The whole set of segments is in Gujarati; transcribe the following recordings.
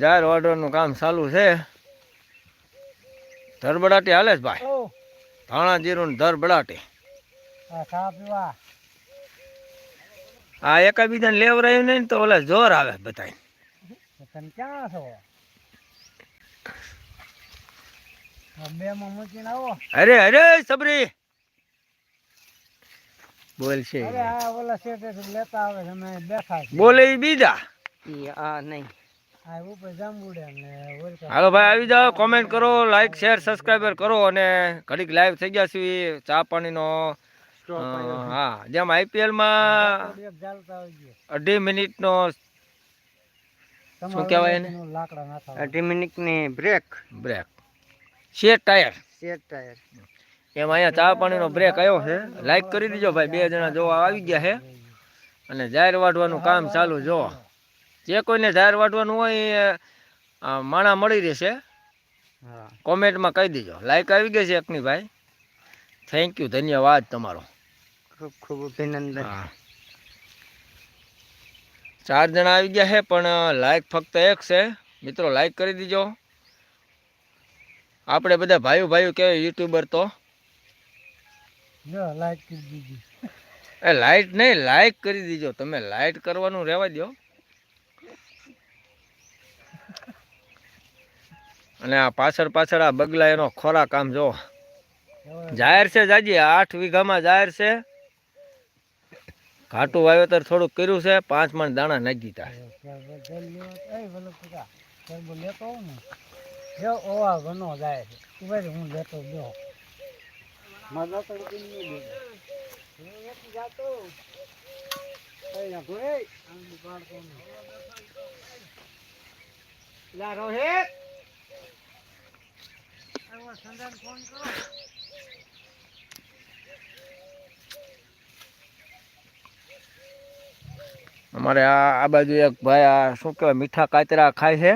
જાહેર ઓર્ડરનું કામ ચાલુ છે. ધરબડાટી હાલે ભાઈ. ધાણા જીરું ને ધરબડાટી. આ ચા પીવા. એકાબીજાને લેવરાયું નહીં તો ઓલા જોર આવે બધા અરે અરે સબરી. બોલ છે. અરે આ ઓલા શેઠે લેતા આવે છે અમે બેઠા છીએ. બોલે બીજા. આ નહીં. હાલો ભાઈ આવી જાઓ કોમેન્ટ કરો લાઈક શેર સબસ્ક્રાઈબર કરો અને ઘડીક લાઈવ થઈ ગયા છીએ ચા પાણીનો. હા જેમ આઈપીએલમાં અઢી મિનિટનો શું કહેવાય એને? અઢી મિનિટની બ્રેક બ્રેક શેર ટાયર શેર ટાયર એમ અહીંયા ચા પાણીનો બ્રેક આવ્યો છે. લાઈક કરી દીજો ભાઈ બે જણા જોવા આવી ગયા છે. અને જાહેર વાઢવાનું કામ ચાલુ જો. જે કોઈને જાહેર વાઢવાનું હોય એ માણા મળી રહેશે. હા. કોમેન્ટમાં કહી દેજો. લાઈક આવી ગઈ છે એકની ભાઈ. થેન્ક યુ ધન્યવાદ તમારો. ખૂબ ખૂબ અભિનંદન. ચાર જણા આવી ગયા છે પણ લાઈક ફક્ત એક છે. મિત્રો લાઈક કરી દીજો. આપણે બધા ભાઈઓ ભાઈઓ કહેવાય યુટ્યુબર તો. લાઈક કરી દીજો એ લાઈટ નહીં લાઈક કરી દીજો. તમે લાઈટ કરવાનું રહેવા દો અને આ પાછળ પાછળ આ બગલા એનો ખોરાક આમ જો જાહેર છે જાજી આઠ વીઘામાં જાહેર છે. ઘાટું વાવેતર થોડુંક કર્યું છે પાંચ મણ દાણા નાખી દીધા રોહિત! ફોન કરો. અમારે આ આ બાજુ એક ભાઈ આ શું કહેવાય મીઠા કાતરા ખાય છે.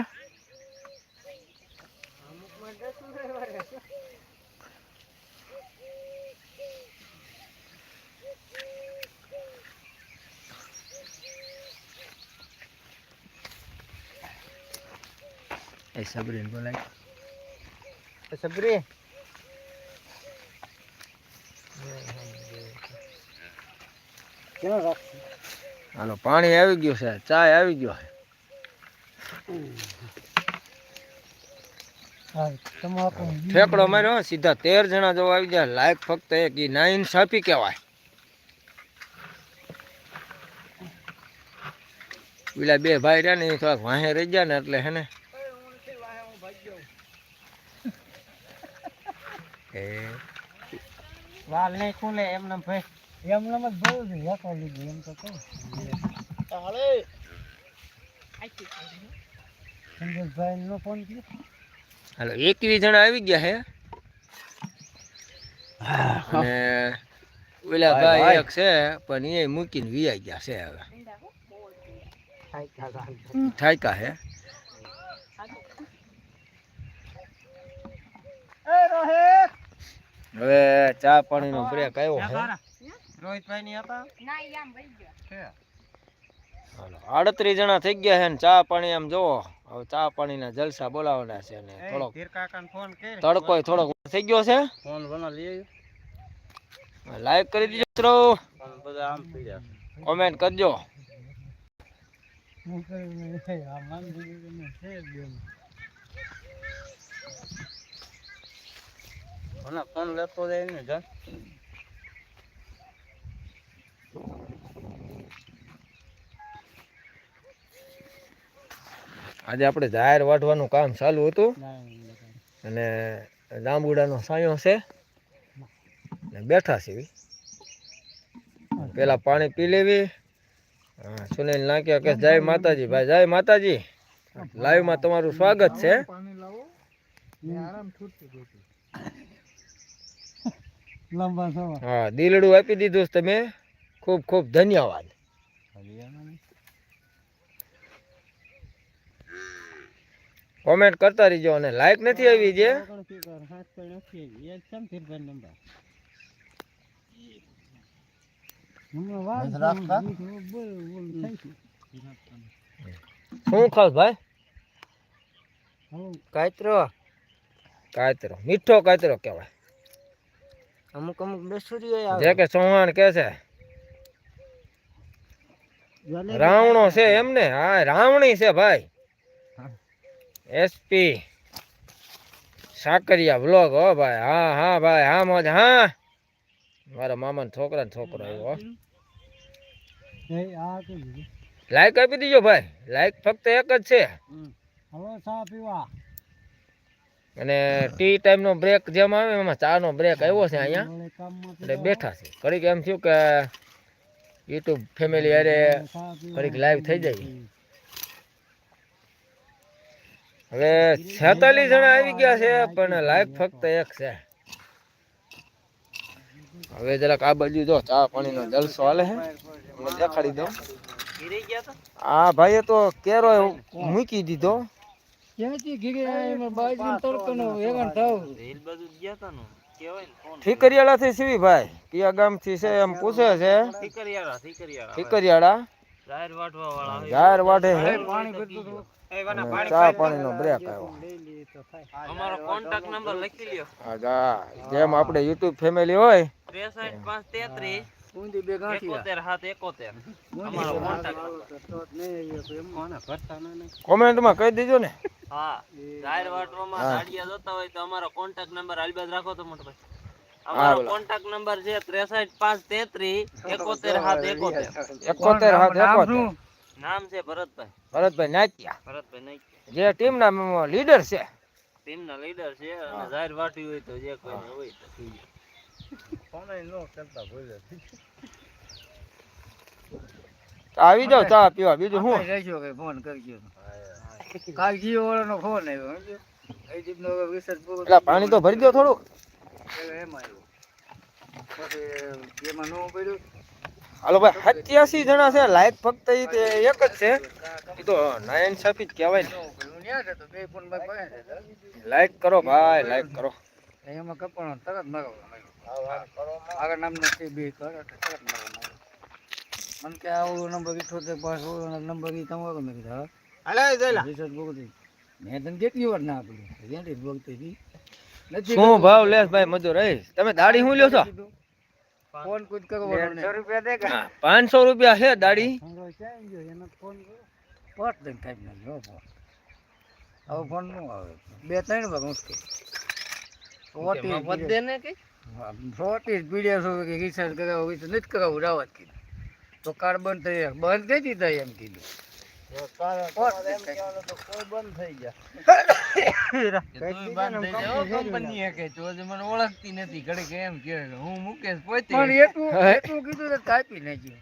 એ સબરીને બોલાય. સબરી. હાલો પાણી આવી ગયું છે ચાય આવી ગયો છે. ઠેકડો માર્યો સીધા તેર જણા જો આવી ગયા લાયક ફક્ત એક ઈ નાઈન સાપી કહેવાય. પેલા બે ભાઈ રહ્યા ને થોડાક વાહે રહી ગયા ને એટલે હે ને એ. વાલ નહીં ખુલે એમને ભાઈ. એમને જ બોલું છું લેતો લીધું એમ તો કહું. સંજયભાઈ નો ફોન કર્યો. હાલો એકવીસ જણા આવી ગયા હે. અને ઓલા ભાઈ એક છે પણ એ મૂકીને વિયાઈ ગયા છે હવે. થાયકા હે. એ રોહિત! હવે ચા પાણીનો બ્રેક આવ્યો છે રોહિતભાઈ ની હતા હાલો આડત્રીસ જણા થઈ ગયા છે ને ચા પાણી આમ જોવો. હવે ચા પાણી ના જલસા બોલાવવાના છે ને થોડોક ધીર કાકા ફોન કર. તડકો થોડોક થઈ ગયો છે. ફોન બના લઈ લાઈક કરી દીજો મિત્રો. બધા આમ થઈ જાય કોમેન્ટ કરજો હું કરીને છે આ મંદિર છે બેન મને ફોન લેતો જાય ને જન આજે આપણે જાહેર વાઢવાનું કામ ચાલુ હતું. અને જાંબુડાનો સાયો છે. ને બેઠા છીએ પેલા પાણી પી લેવી. સુનિલ નાખ્યા કે જય માતાજી ભાઈ જય માતાજી. લાઈવમાં તમારું સ્વાગત છે. પાણી લાવો. આરામ છૂટતું જોતું લંબા હા દિલડું આપી દીધું તમે ખૂબ ખૂબ ધન્યવાદ કોમેન્ટ કરતા રહીજો અને લાઈક નથી આવી જે શું ખાસ ભાઈ હું કાતરો કાતરો મીઠો કાતરો કહેવાય અમુક અમુક દસુરીઓ આવે. જે કે ચૌહાણ કે છે. જલેબી રાવણો છે એમને. હા રાવણી છે ભાઈ. એસપી સાકરિયા બ્લોગ હો ભાઈ. હા હા ભાઈ હા મોજ હા. મારા મામાનો છોકરા છોકરો આવ્યો હો. એ આ તો લીધું. લાઈક આપી દીજો ભાઈ. લાઈક ફક્ત એક જ છે. હવે ચા પીવા. અને ટી ટાઈમનો બ્રેક જેમ આવે એમાં ચાનો બ્રેક આવ્યો છે અહીંયા. એટલે બેઠા છે. ઘડીક એમ થયું કે યુટ્યુબ ફેમિલી અરે ઘડીક લાઈવ થઈ જાય. હવે છેતાલીસ જણા આવી ગયા છે, પણ લાઈક ફક્ત એક છે. હવે જરાક આ બાજુ જો ચા પાણીનો જલસો હાલે છે. દેખાડી દઉં. આ ભાઈએ તો કેરો મૂકી દીધો. એમ પૂછે છે. ઠીકરિયાળા ઠીકરિયાળા. ચા પાણી બ્રેક અમારો કોન્ટેક્ટ નંબર જેમ આપણે યુટ્યુબ ફેમિલી હોય. બુંદી બે કોમેન્ટમાં કહી દેજો ને. હા. જાહેર વાટરોમાં ગાડિયા જોતા હોય તો અમારો કોન્ટેક્ટ નંબર આલબાદ રાખો તો મોટો ભાઈ. અમારો કોન્ટેક્ટ નંબર છે 63533 71771 71771 નામ છે ભરતભાઈ. ભરતભાઈ નાચિયા ભરતભાઈ નાચિયા જે ટીમ ના લીડર છે. ટીમ ના લીડર છે અને જાહેર વાટી હોય તો જે કોઈ હોય તો. કહીએ. આવી જાવ ચા પીવા બીજું શું? રહેજો કે ફોન કરજો. કાલ જીઓ વાળાનો ફોન આવ્યો સમજો પૂરો એટલે પાણી તો ભરી દો થોડું એમ આવ્યો. પછી એમાં ન પડ્યું. હાલો ભાઈ સત્યાસી જણા છે લાઈક ફક્ત એ એક જ છે. એ તો નાયન સાપી જ કહેવાય ને. લાઈક કરો ભાઈ લાઈક કરો. એમાં કપાણો તરત મગાવવા આગળ નામનો છે બે કર એટલે મને કે આવો નંબર ઇઠોતેર પાંચ નંબર તમારો મેં કીધા રિસર્ચ મેં તને કેટલી વાર ના આપેલું ત્યાંથી ભોગતી હતી. નથી શું ભાવ લેસ ભાઈ મજૂર એ તમે દાડી શું લ્યો છો? ફોન કુછ કરવાનો નહીં. રૂપિયા દે પાંચસો રૂપિયા છે દાડી? એનો ફોન પટ દઈને ના ફોન. હવે ફોન નો આવે. બે ત્રણ વાર મુશ્કેલ. વધે ને કઈ ફોટી પીડિયા છો કે રિસર્ચ કરાવો હોય તો નથી કરાવવું રાવત કીધું. તો કાર બંધ થઈ બંધ કરી દીધા એમ કીધું મને ઓળખતી નથી ઘડીક એમ કે હું મુકેશ પોતે. પણ એટલું એટલું કીધું તો કાપી નાખ્યું.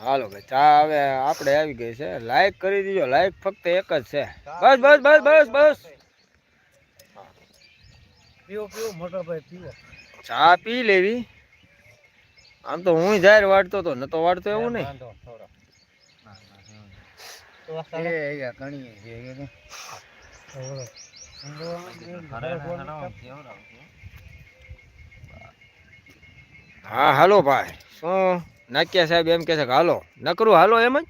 હાલો ભાઈ ચા હવે આપણે આવી ગઈ છે. લાઈક કરી દીજો. લાઈક ફક્ત એક જ છે. બસ બસ બસ બસ બસ. પીવો પીવો મોટા ભાઈ પીવો. ચા પી લેવી. આમ તો હું જાહેર વાળતો તો નતો વાળતો એવું નહીં. હા હાલો ભાઈ. શું નાક્યા સાહેબ એમ કે છે કે હાલો? નકરું હાલો એમ જ?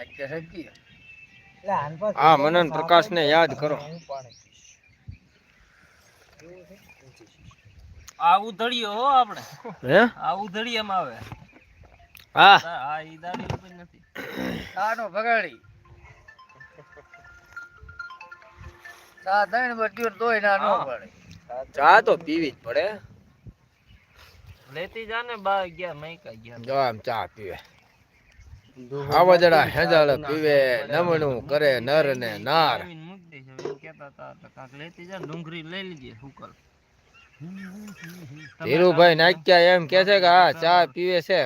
અત્યારે સજી. હા મનન પ્રકાશ ને યાદ કરો. આવું ઉધડિયો હો આપણે. હે? આ ઉધડિયામાં આવે. હા. હા ઈ દાડી ઉપર નથી. ચાનો ભગાડી. ચા ત્રણ બટ્યો તોય ના નો પડે. ચા તો પીવી જ પડે. લેતી જા ને બા ગયા મૈકા ગયા. જો આમ ચા પીવે. આવજડા હેજાળ પીવે નમણું કરે નર ને નાર. ધીરુભાઈ નાખ્યા એમ કે છે કે હા ચા પીવે છે.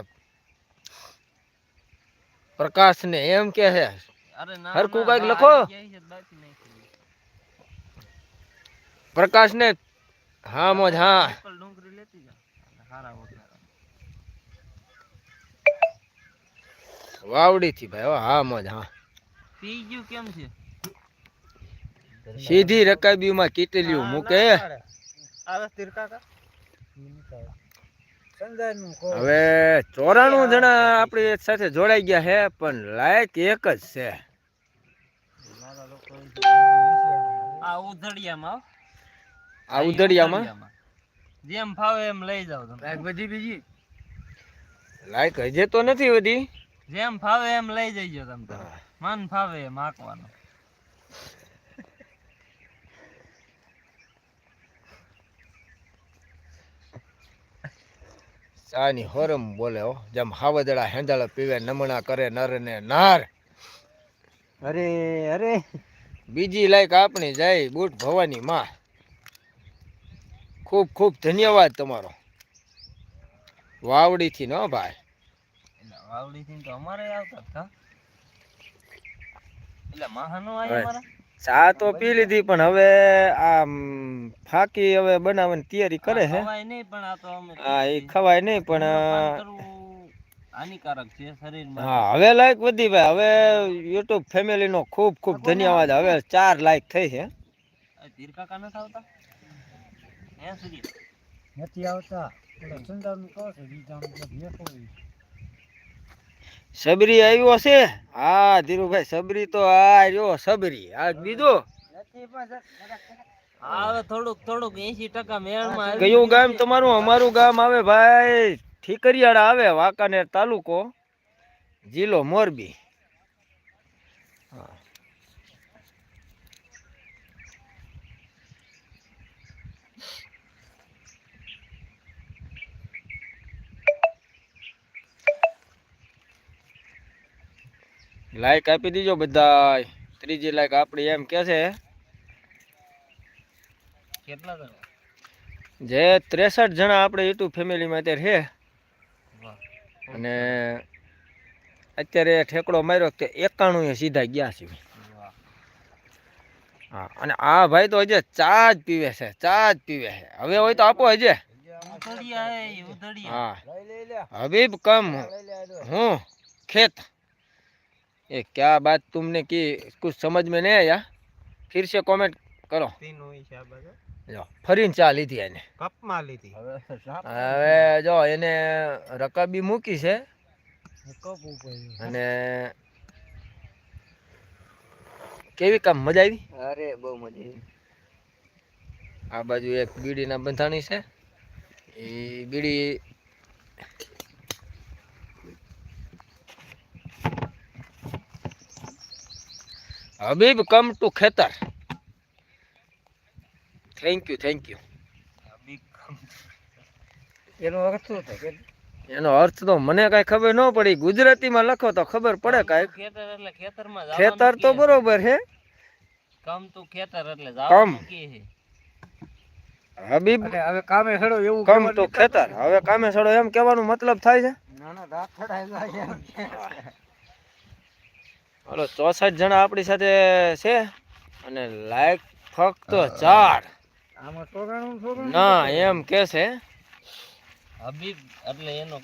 પ્રકાશ ને એમ કે છે અરે ના હરખું ના, લખો. આવી. પ્રકાશ ને હા મોજ હા. ડુંગરી લેતી જા. હારા વાવડી થી ભાઈ હો, હા મોજ હા. પી ગયું કેમ છે? સીધી રકાબી માં કીટલીયું મૂકે. હવે ચોરાણું જણા આપણી સાથે જોડાઈ ગયા છે પણ લાયક એક જ છે. આ ઉધડિયામાં હો. આ ઉધડિયામાં? જેમ ફાવે એમ લઈ જાવ તમે. બધી બીજી? લાયક હજે તો નથી વધી જેમ ફાવે એમ લઈ જઈજો તમે તો. મન ફાવે એમ આંકવાનું ચાની હોરમ બોલે હો. જેમ હાવદડા હેંદળ પીવે નમણા કરે નર ને નાર. અરે અરે. બીજી લાયક આપણી જાય બુટ ભવાની માં. ખૂબ ખૂબ ધન્યવાદ તમારો. વાવડીથી ન ભાઈ એટલે વાવડીથી તો અમારે આવતા હતા એટલે મહાનો હવે આવ્યો ચા તો પી લીધી પણ હવે આ ફાકી હવે બનાવવાની તૈયારી કરે છે ખવાય નહીં પણ આ તો અમે હા એ ખવાય નહીં પણ હાનિકારક છે શરીરમાં. હા હવે લાયક વધી ભાઈ હવે યુટ્યુબ ફેમિલીનો ખૂબ ખૂબ ધન્યવાદ. હવે ચાર લાયક થઈ છે આ નથી આવતા? હે સુધી નથી આવતા. પેલો કહો છો બીજાનું ભેખો ઈ. સબરી આવ્યો છે? હા ધીરુભાઈ સબરી તો આ રહ્યો સબરી. આ બીજો? હવે થોડુંક થોડુંક એસી ટકા મેળમાં આવી કયું ગામ તમારું? અમારું ગામ આવે ભાઈ ઠીકરિયાળા આવે વાંકાનેર તાલુકો જિલ્લો મોરબી. લાઈક આપી દીજો બધા ત્રીજી લાઈક આપણી એમ કે છે. કેટલા જે ત્રેસઠ જણા આપણે યુટ્યુબ ફેમિલીમાં અત્યારે છે. અને અત્યારે ઠેકડો માર્યો કે એકાણું એ સીધા ગયા છે. હા અને આ ભાઈ તો હજે ચા જ પીવે છે ચા જ પીવે છે. હવે હોય તો આપો હજે. હા. હબીબ કમ હું ખેત. ये क्या बात तुमने की कुछ समझ में नहीं आया फिर से कमेंट करो તીનું હિસાબ છે જો ફરીને ચા લીધી એને કપમાં લીધી હવે સાપ હવે જો એને રકાબી મૂકી છે કપ ઉપર અને કેવી કામ મજા આવી અરે બહુ મજા આ બાજુ એક બીડીના બંધાણી છે એ બીડી હબીબ કમ ટુ ખેતર. થેન્ક યુ થેન્ક યુ એનો અર્થ શું થાય એનો અર્થ તો મને કાંઈ ખબર ન પડી. ગુજરાતીમાં લખો તો ખબર પડે કઈ ખેતર એટલે ખેતરમાં ખેતર તો બરોબર હે. કમ ટુ ખેતર એટલે કમ. જવાનું કે છે હબીબ હવે કામે સડો એવું કમ ટુ ખેતર. હવે કામે સડો એમ કહેવાનું મતલબ થાય છે? ના ના દાંત જાય. હાલો ચોસઠ જણા આપણી સાથે છે અને લાયક ફક્ત ચાર. આમાં સોગાણું સોગાણું? ના એમ કે છે. હબીબ એટલે એનો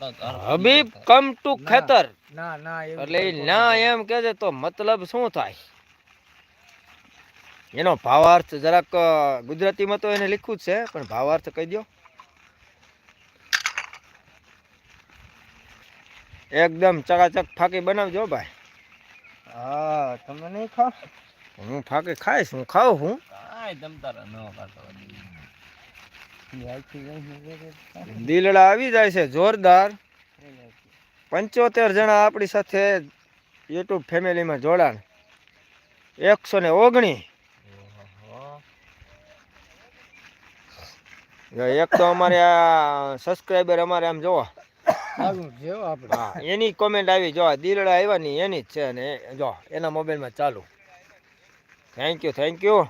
હબીબ કમ ટુ ખેતર. ના ના એટલે ના એમ કે છે તો મતલબ શું થાય? એનો ભાવાર્થ જરાક ગુજરાતીમાં તો એને લખ્યું જ છે પણ ભાવાર્થ કહી દો એકદમ ચકાચક ફાકી બનાવજો ભાઈ. હા તમે નહીં ખાવ? હું ફાકી ખાઈશ હું ખાઉં હું કાંઈ તમ તારા ન કાઢો દિલડા આવી જાય છે જોરદાર. પંચોતેર જણા આપણી સાથે યુટ્યુબ ફેમિલીમાં જોડાણ. એકસો ને ઓગણી. એક તો અમારે આ સબસ્ક્રાઈબર અમારે આમ જોવો. હો એની કોમેન્ટ આવી જો આ દિલડા આવ્યા ની એની જ છે ને જો એના મોબાઈલમાં ચાલુ. થેન્ક યુ થેન્ક યુ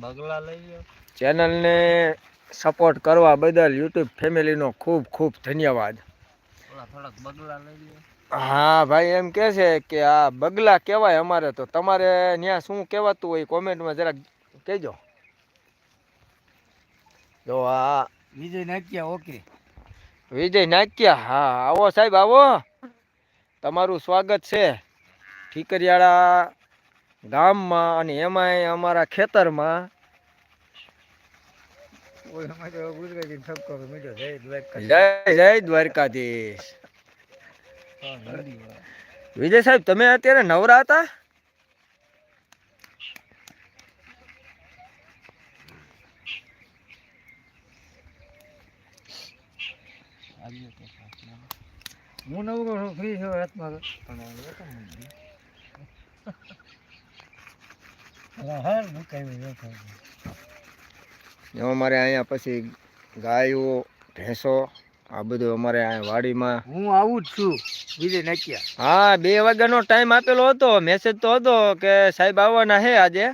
બગલા લઈ ચેનલને સપોર્ટ કરવા બદલ યુટ્યુબ ફેમિલીનો ખૂબ ખૂબ ધન્યવાદ. થોડાક લઈ હા ભાઈ એમ કે છે કે આ બગલા કહેવાય અમારે તો. તમારે ત્યાં શું કહેવાતું હોય કોમેન્ટમાં જરાક કહેજો. જો આ વિજય નાખ્યા ઓકે. વિજય નાખ્યા હા આવો સાહેબ આવો. તમારું સ્વાગત છે ઠીકરિયાળા ગામમાં અને એમાંય અમારા ખેતરમાં. તો જય દ્વારકા જય જય દ્વારકાધીશ. વિજય સાહેબ તમે અત્યારે નવરા હતા? હું નવું છું ફ્રી છું રાતમાં હાર મુકાવી બેઠો જો અમારે અહીંયા પછી ગાયો ભેંસો આ બધું અમારે અહીંયા વાડીમાં. હું આવું જ છું બીજે નાખ્યા. હા બે વાગ્યાનો ટાઈમ આપેલો હતો. મેસેજ તો હતો કે સાહેબ આવવાના હે આજે.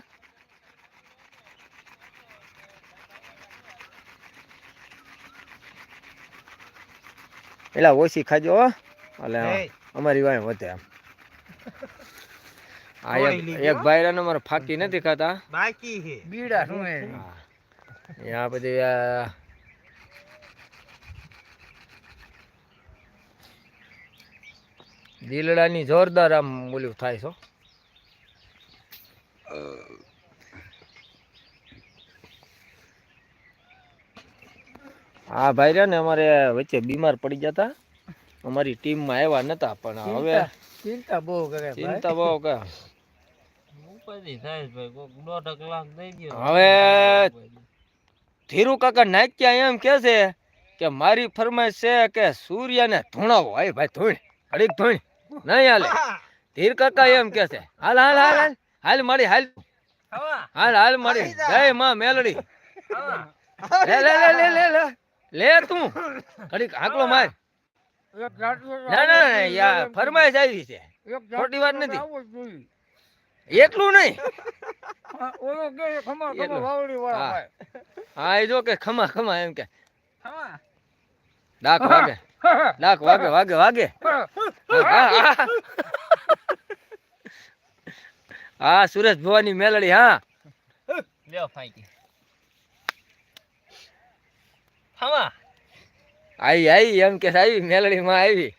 એલા ઓછી ખાજો હો. એટલે અમારી વાય વધે આમ. આ એક ભાઈ અમારે ફાકી નથી ખાતા. બાકી છે. બીડા શું હે? હા. બધી આ દીલડાની જોરદાર આમ ઓલું થાય છો હા ભાઈ રહ્યા ને અમારે વચ્ચે બીમાર પડી જતા. અમારી ટીમમાં આવ્યા નતા પણ હવે ચિંતા બહુ કરે ચિંતા બહુ કે ઉપાધિ થાય છે ભાઈ કોક દોઢ કલાક દઈ ગયો. હવે ધીરુ કાકા નાચ્યા એમ કે છે કે મારી ફરમાઈશ છે કે સૂર્યને ધૂણાવો. હાય ભાઈ ધૂણ ઘડીક ધૂણ નહીં હાલે. ધીર કાકા એમ કે છે. હાલ હાલ હાલ હાલ. હાલ મારી હાલ. હાલ હાલ મારી. જય માં મેલડી. લે લે લે લે લે. લે તું ઘડીક હાકલો માર. ના ના યાર ફરમાઈશ આવી છે. ખોટી વાત નથી. એટલું નહીં. હા, ઓલો કે ખમા ખમા એટલું. વાવડી વાળા હા. ભાઈ. હા એ જો કે ખમા ખમા એમ કે. ડાક વાગે. ડાક વાગે વાગે વાગે. હા, હા. હા સુરેશ ભવાની મેલડી હા. લ્યો ફાંકી. ખાવા? આવી આવી એમ કે આવી મેલડી માં આવી.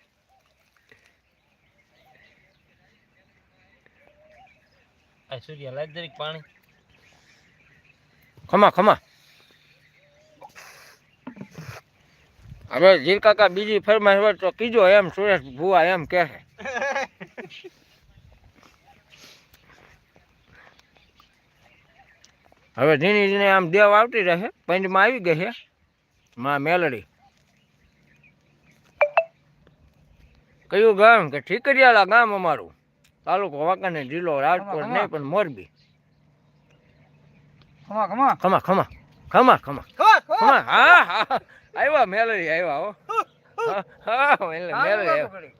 આ સૂર્ય લાગ દરેક પાણી. ખમા ખમા. હવે જીર કાકા બીજી ફરમાઈશ હોય તો કીજો એમ સુરેશ ભુવા એમ કે હવે ધીની ધીને આમ દેવ આવતી રહે પંજમાં આવી ગઈ છે. માં મેલડી. કયું ગામ કે ઠીકરિયાલા ગામ અમારું? તાલુકો વાંકાને જિલ્લો રાજકોટ નહીં પણ મોરબી. ખમા ખમા. ખમા ખમા ખમા ખમા. ખમા હા હા આવ્યા મેલડી આવ્યા હો. હા, હા મેલ- મેલડી.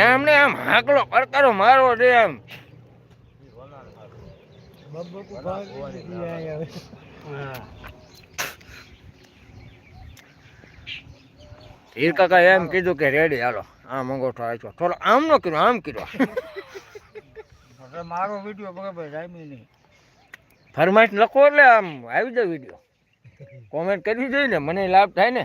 એમને આમ હાકલો કરકારો મારવો દે એમ બબ્બુ ભાઈ આયા હવે. હા હીર કાકા એમ કીધું કે રેડી હાલો આમ અંગોઠો આપ્યો. થોડો આમ નો કર્યો આમ કર્યો. મારો વીડિયો બરાબર જામી નહીં. ફરમાઈશ લખો એટલે આમ આવી જાય વીડિયો. કોમેન્ટ કરવી જોઈએ ને મને લાભ થાય ને.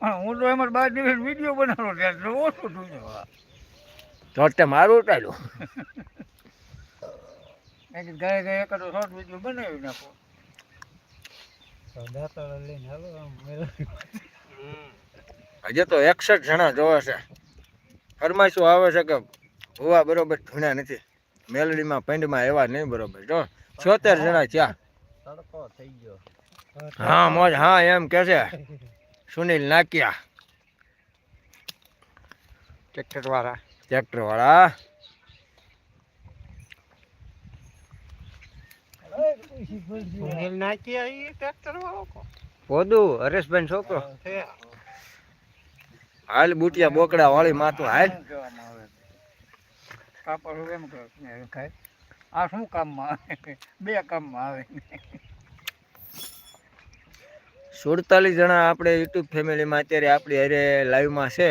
હા, હું તો એમાં બાર દિવસ વીડિયો બનાવો ઓછો ઓછું જોયું તે મારું ઉટાડ્યું એક ગાય ગાય એકાદો શોર્ટ વીડિયો બનાવી નાખો. હજી તો એકસઠ જણા જોવે છે. ફરમાઈશું આવે છે કે હોવા બરોબર ધૂણ્યા નથી. મેલડીમાં પંડમાં એવા નહીં બરોબર. જો છોતેર જણા થયા. તડકો થઈ ગયો. હા મોજ હા એમ કે છે. સુનિલ નાકિયા. ટ્રેક્ટર વાળા ટ્રેક્ટર વાળા સુનિલ નાખ્યા એ ટ્રેક્ટર વાળો કો? પોદુ હરેશભાઈ છોકરો. હાલ બુટિયા બોકડા વાળી માતું હાલ. કાપડ એમ આ શું કામમાં આવે? બે કામમાં આવે. સુડતાલીસ જણા આપણે યુટ્યુબ ફેમિલીમાં અત્યારે આપણી હારે લાઈવમાં છે.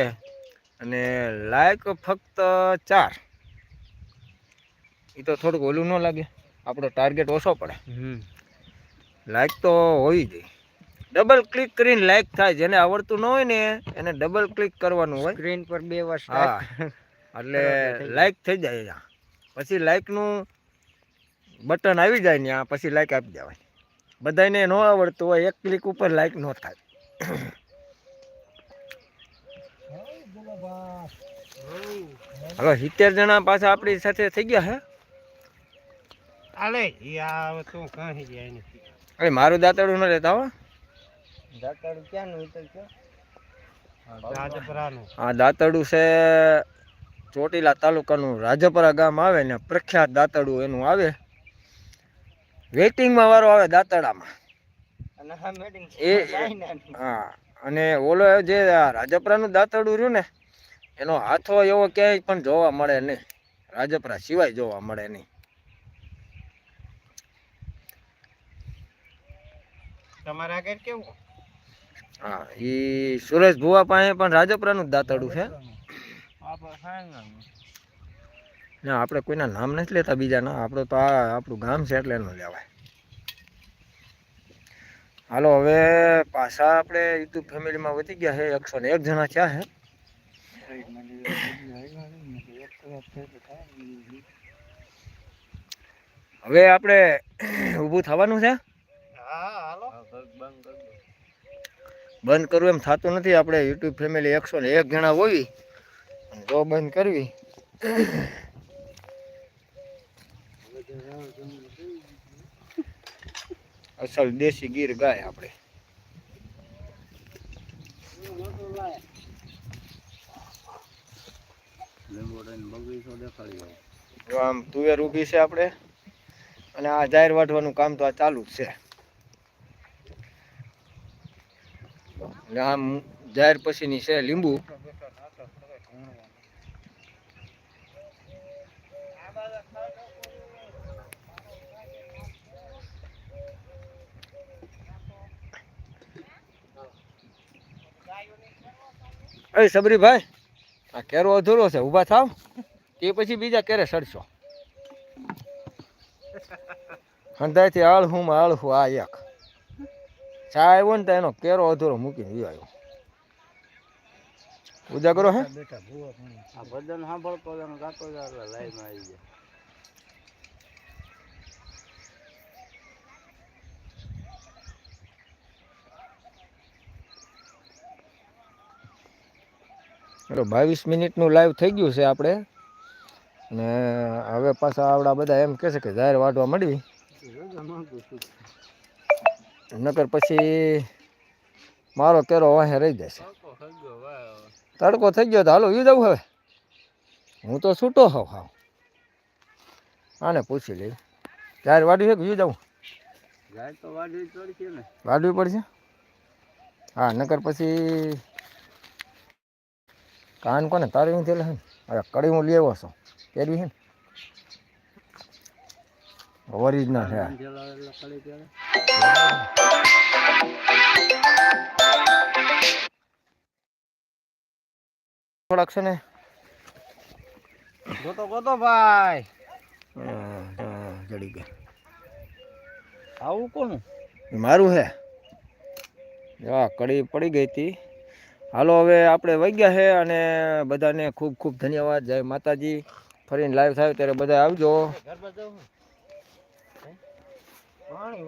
અને લાયક ફક્ત ચાર. એ તો થોડુંક ઓલું ન લાગે. આપણો ટાર્ગેટ ઓછો પડે. લાઇક તો હોવી જોઈએ ડબલ ક્લિક કરીને લાઇક થાય. જેને આવડતું ન હોય ને એને ડબલ ક્લિક કરવાનું હોય. સ્ક્રીન પર બે વાર હા. એટલે લાઇક થઈ જાય. ત્યાં પછી લાઇકનું બટન આવી જાય ને આ પછી લાઇક આપી દેવાય. બધાને ન આવડતું હોય એક ક્લિક ઉપર લાઇક ન થાય. હવે સિત્તેર જણા પાછા આપણી સાથે થઈ ગયા હે? અલે યાર તું કાંઈ જાય નથી અરે મારું દાંતડું ન લેતા હો. દાતાડું ક્યાં નું તો કયો દાંતડું છે ચોટીલા તાલુકાનું રાજપરા ગામ આવે ને પ્રખ્યાત દાંતડું એનું આવે. વેટિંગમાં વારો આવે દાંતડામાં. હા એ હા અને ઓલો જે રાજપરાનું દાંતડું રહ્યું ને એનો હાથો એવો ક્યાંય પણ જોવા મળે નહીં. રાજપરા સિવાય જોવા મળે નહીં. તમારા આગળ કેવું? હા એ સુરેશ ભુવા પાસે પણ રાજપરાનું જ દાંતડું છે. ના આપણે કોઈના નામ નથી લેતા બીજાના. આપણે તો આ આપણું ગામ છે એટલે એનું લેવાય. હાલો હવે પાછા આપણે યુટ્યુબ ફેમિલીમાં વધી ગયા છે. એકસો ને એક જણા થયા છે. હવે આપણે ઊભું થવાનું છે? બંધ કરવું એમ થતું નથી. આપણે યુટ્યુબ ફેમિલી એકસો ને એક જણા હોવી તો બંધ કરવી. અસલ દેશી ગીર ગાય આપણે. આમ તુવેર ઊભી છે આપણે. અને આ જાહેર વાઢવાનું કામ તો આ ચાલુ જ છે. આમ જાહેર પછીની છે લીંબુ. અરે સબરીભાઈ આ કેરો અધૂરો છે, ઊભા થાવ. તે પછી બીજા કેરે સડશો. હંધાઈથી આળહું માં આળહું આ એક. ચા આવ્યો ને તો એનો કેરો અધૂરો મૂકીને ઈ આવ્યો. હે ભૂવો પણ આ ભજન સાંભળતો ને, ગાતો જાય. એટલે બાવીસ મિનિટનું લાઈવ થઈ ગયું છે આપણે. ને હવે પાછા આવડા બધા એમ કહે છે કે જાહેર વાટવા મળવી નકર પછી મારો કેરો વાહે રહી જશે. તડકો થઈ ગયો તો હાલો એ જવું હવે. હું તો છૂટો હોઉં હા આને પૂછી લઈ. જાહેર વાડવી છે કે યુ જવું વાડવી પડશે? હા નકર પછી કાન કોને તારી નથી થયેલા હે કડી હું લેવો છો. પહેરવી છે ને? ઓરિજિનલ છે. એટલે થોડાક છે ને? ગોતો ગોતો ભાઈ. ચડી જડી ગયા આવું કોનું? મારું હે કડી પડી ગઈ હતી. હાલો, હવે આપણે વગ્યા છે અને બધાને ખૂબ ખૂબ ધન્યવાદ. જય માતાજી. ફરીને લાઈવ થાય ત્યારે બધા આવજો. પાણી